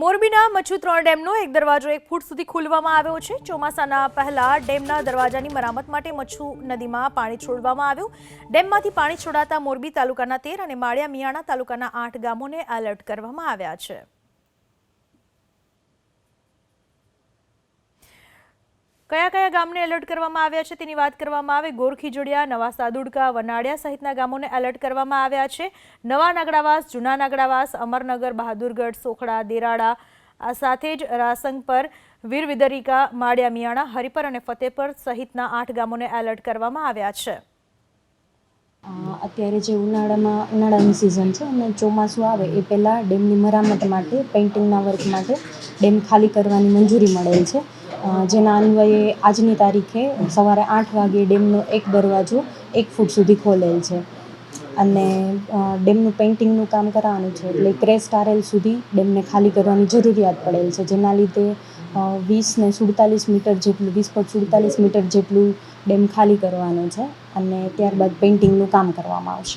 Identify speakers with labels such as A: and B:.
A: મોરબીના મચ્છુ ત્રણ ડેમનો એક દરવાજો એક ફૂટ સુધી ખોલવામાં આવ્યો છે. ચોમાસાના પહેલા ડેમના દરવાજાની મરામત માટે મચ્છુ નદીમાં પાણી છોડવામાં આવ્યું. ડેમમાંથી પાણી છોડાતા મોરબી તાલુકાના તેર અને માળિયા મિયાણા તાલુકાના આઠ ગામોને એલર્ટ કરવામાં આવ્યા છે. કયા કયા ગામને એલર્ટ કરવામાં આવ્યા છે તેની વાત કરવામાં આવે. ગોરખીજોડિયા, નવા સાદુડકા, વનાડિયા સહિતના ગામોને એલર્ટ કરવામાં આવ્યા છે. નવા નાગડાવાસ, જૂના નાગડાવાસ, અમરનગર, બહાદુરગઢ, સોખડા, દેરાડા, આ સાથે જ રાસંગ પર વીરવિદરિકા માળિયા મિયાણા, હરિપર અને ફતેપર સહિતના આઠ ગામોને એલર્ટ કરવામાં આવ્યા છે.
B: અત્યારે જે ઉનાળામાં, ઉનાળાની સિઝન છે અને ચોમાસું આવે એ પહેલાં ડેમની મરામત માટે પેઇન્ટિંગના વર્ક માટે ડેમ ખાલી કરવાની મંજૂરી મળેલ છે. જેના અન્વયે આજની તારીખે સવારે આઠ વાગે ડેમનો એક દરવાજો એક ફૂટ સુધી ખોલેલ છે. અને ડેમનું પેઇન્ટિંગનું કામ કરાવવાનું છે એટલે ક્રેસ્ટ આરેલ સુધી ડેમને ખાલી કરવાની જરૂરિયાત પડેલ છે. જેના લીધે વીસ ને સુડતાલીસ મીટર જેટલું, વીસ પોઈન્ટ સુડતાલીસ મીટર જેટલું ડેમ ખાલી કરવાનો છે અને ત્યારબાદ પેઇન્ટિંગનું કામ કરવામાં આવશે.